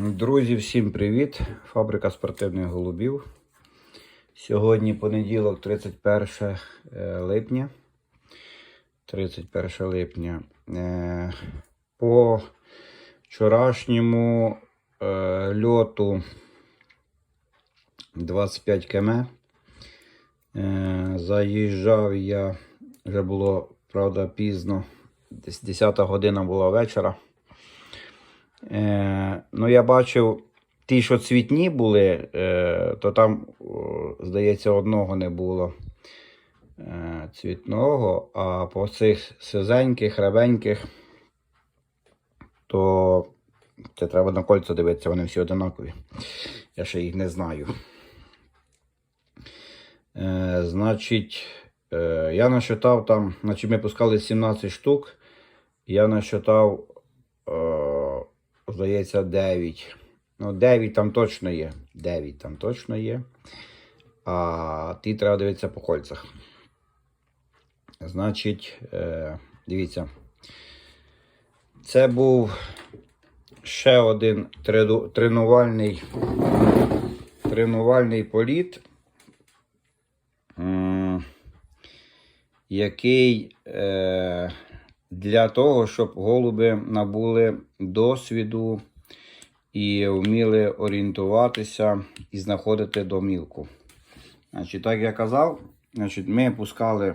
Друзі, всім привіт! Фабрика спортивних голубів. Сьогодні понеділок, 31 е, липня. 31 липня. Е, По вчорашньому е, льоту 25 км. Заїжджав я, вже було, правда, пізно. Десь 10 година була вечора. Е, ну, я бачив, ті, що цвітні були, е, то там, здається, одного не було е, цвітного, а по цих сизеньких, ревеньких, то це треба на кольця дивитися, вони всі одинакові. Я ще їх не знаю. Е, значить, е, я насчитав там, значить, ми пускали 17 штук. Я насчитав, е, здається, 9. Ну, 9 там точно є. 9 там точно є. А ті треба дивитися по кольцях. Значить, е, дивіться. Це був ще один тренувальний, тренувальний політ. Який е, для того, щоб голуби набули досвіду і вміли орієнтуватися і знаходити домівку. Значить, так я казав, значить, ми пускали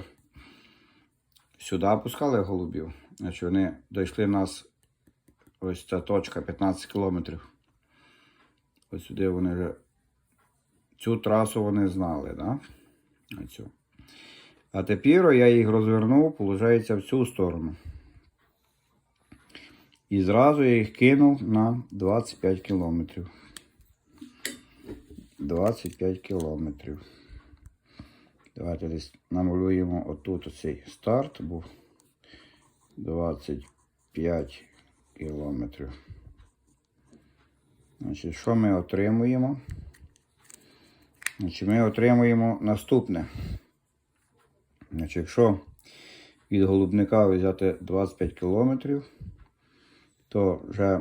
сюди пускали голубів. Значить, вони дійшли нас ось ця точка 15 кілометрів. Ось сюди вони вже цю трасу вони знали, да? Оцю. А тепер я їх розвернув, виходить, в цю сторону. І зразу я їх кинув на 25 кілометрів. 25 кілометрів. Давайте десь намалюємо отут оцей старт був. 25 кілометрів. Значить, що ми отримуємо? Значить, ми отримуємо наступне. Значить, якщо від голубника взяти 25 кілометрів, то вже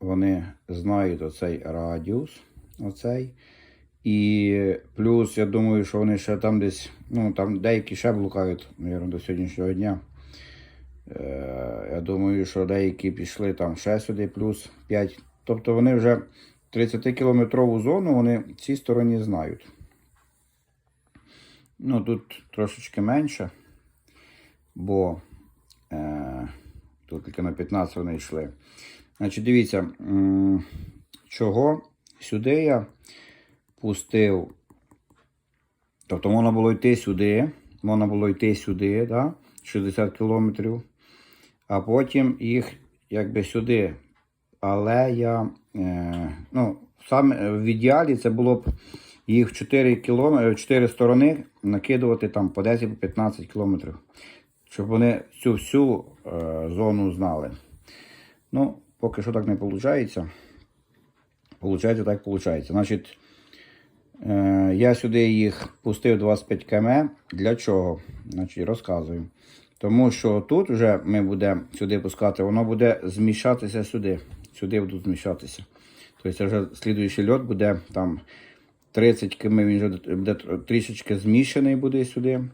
вони знають оцей радіус. Оцей. І плюс, я думаю, що вони ще там десь, ну там деякі ще блукають, мабуть, до сьогоднішнього дня. Е, я думаю, що деякі пішли там ще сюди, плюс 5. Тобто вони вже 30-кілометрову зону вони цій стороні знають. Ну, тут трошечки менше, бо е, тут тільки на 15 вони йшли. Значить, дивіться, чого сюди я пустив. Тобто можна було йти сюди, можна було йти сюди, да, 60 кілометрів, а потім їх якби сюди. Але я, е, ну, саме в ідеалі це було б їх 4 кілометри, в 4 сторони накидувати там по 10-15 кілометрів, щоб вони цю всю е, зону знали. Ну, поки що так не виходить. Получається, так виходить. Значить, е, я сюди їх пустив 25 км. Для чого? Значить, розказую. Тому що тут вже ми будемо сюди пускати, воно буде зміщатися сюди. Сюди будуть зміщатися. Тобто вже слідуючий льот буде там 30 км, він вже буде трішечки зміщений буде сюди,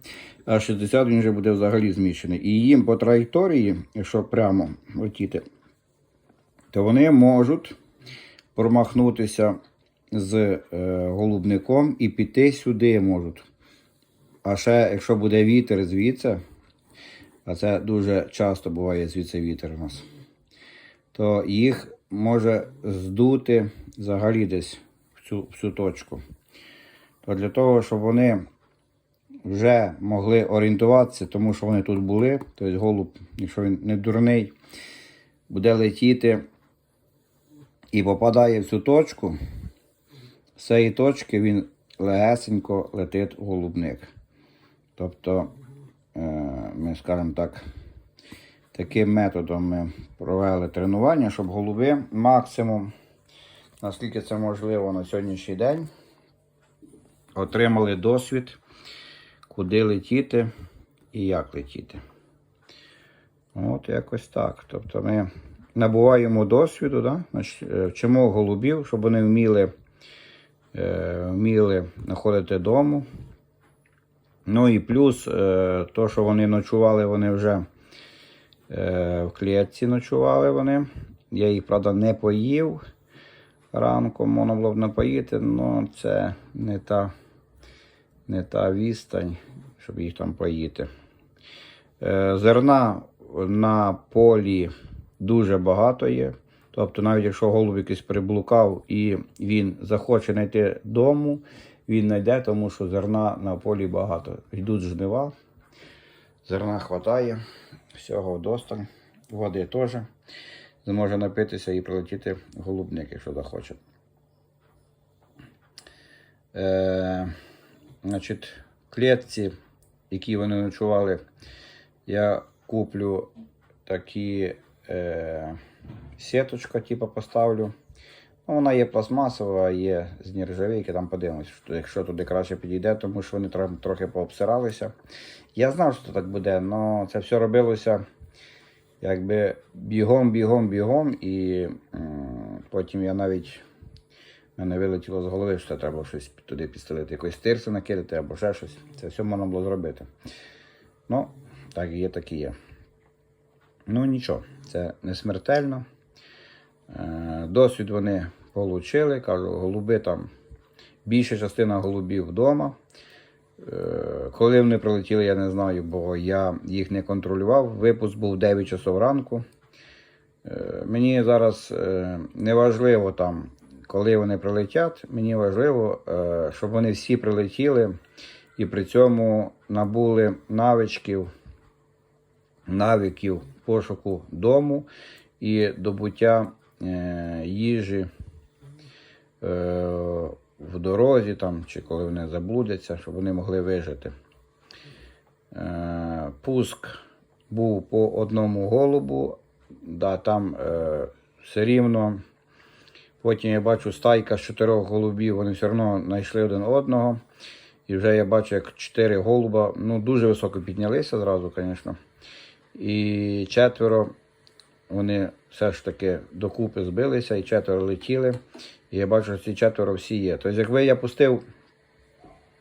а 60 він вже буде взагалі зміщений. І їм по траєкторії, якщо прямо летіти, то вони можуть промахнутися з е, голубником і піти сюди можуть. А ще, якщо буде вітер звідси, а це дуже часто буває звідси вітер у нас, то їх може здути взагалі десь цю, в цю точку. То для того, щоб вони вже могли орієнтуватися, тому що вони тут були, тобто голуб, якщо він не дурний, буде летіти і попадає в цю точку, з цієї точки він легесенько летить в голубник. Тобто, е, ми, скажімо так, таким методом ми провели тренування, щоб голуби максимум, наскільки це можливо на сьогоднішній день, отримали досвід, куди летіти і як летіти. От якось так. Тобто ми набуваємо досвіду, да? Е, вчимо голубів, щоб вони вміли, е, вміли знаходити дому. Ну і плюс, е, то, що вони ночували, вони вже в клітці ночували вони. Я їх, правда, не поїв. Ранком можна було б напоїти, але це не та, не та відстань, щоб їх там поїти. Е, Зерна на полі дуже багато є. Тобто, навіть якщо голуб якийсь приблукав і він захоче знайти дому, він знайде, тому що зерна на полі багато. Йдуть жнива, зерна хватає, всього вдосталь, води теж. Зможе напитися і прилетіти голубник, якщо захоче. Е, значить, клітці, які вони ночували, я куплю такі е, сіточка, типу, поставлю. Ну, вона є пластмасова, є з нержавійки, там подивимось, якщо туди краще підійде, тому що вони трохи, пообсиралися. Я знав, що так буде, але це все робилося якби бігом, бігом, бігом, і потім я навіть мене вилетіло з голови, що треба щось туди підстелити, якоїсь тирси накидати або ще щось. Це все можна було зробити. Ну, так і є, так і є. Ну нічого, це не смертельно. Е, Досвід вони отримали. Кажу, голуби там, більша частина голубів вдома. Е, Коли вони прилетіли, я не знаю, бо я їх не контролював. Випуск був 9 часов ранку. Е, Мені зараз е, не важливо там, коли вони прилетять. Мені важливо, щоб вони всі прилетіли і при цьому набули навичків, навиків пошуку дому і добуття їжі в дорозі там, чи коли вони заблудяться, щоб вони могли вижити. Е, пуск був по одному голубу, да, там е, все рівно. Потім я бачу стайка з чотирьох голубів, вони все одно знайшли один одного. І вже я бачу, як чотири голуба ну, дуже високо піднялися зразу, звісно. І четверо вони все ж таки докупи збилися, і четверо летіли. І я бачу, що ці четверо всі є. Тобто, якби я пустив,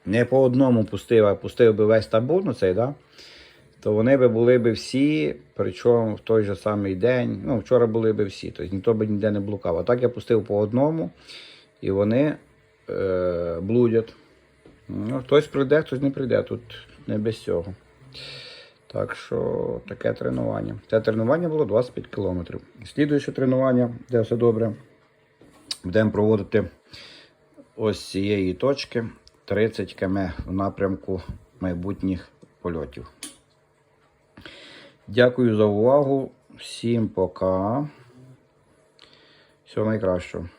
не по одному пустив, а пустив би весь табун, цей, да? то вони би були б всі, причому в той же самий день. Ну, вчора були б всі, тобто ніхто б ніде не блукав. А так я пустив по одному, і вони е, блудять. Ну, хтось прийде, хтось не прийде. Тут не без цього. Так що таке тренування. Це тренування було 25 кілометрів. Слідуюче тренування, де все добре, будемо проводити ось цієї точки 30 км в напрямку майбутніх польотів. Дякую за увагу. Всім пока. Всього найкращого.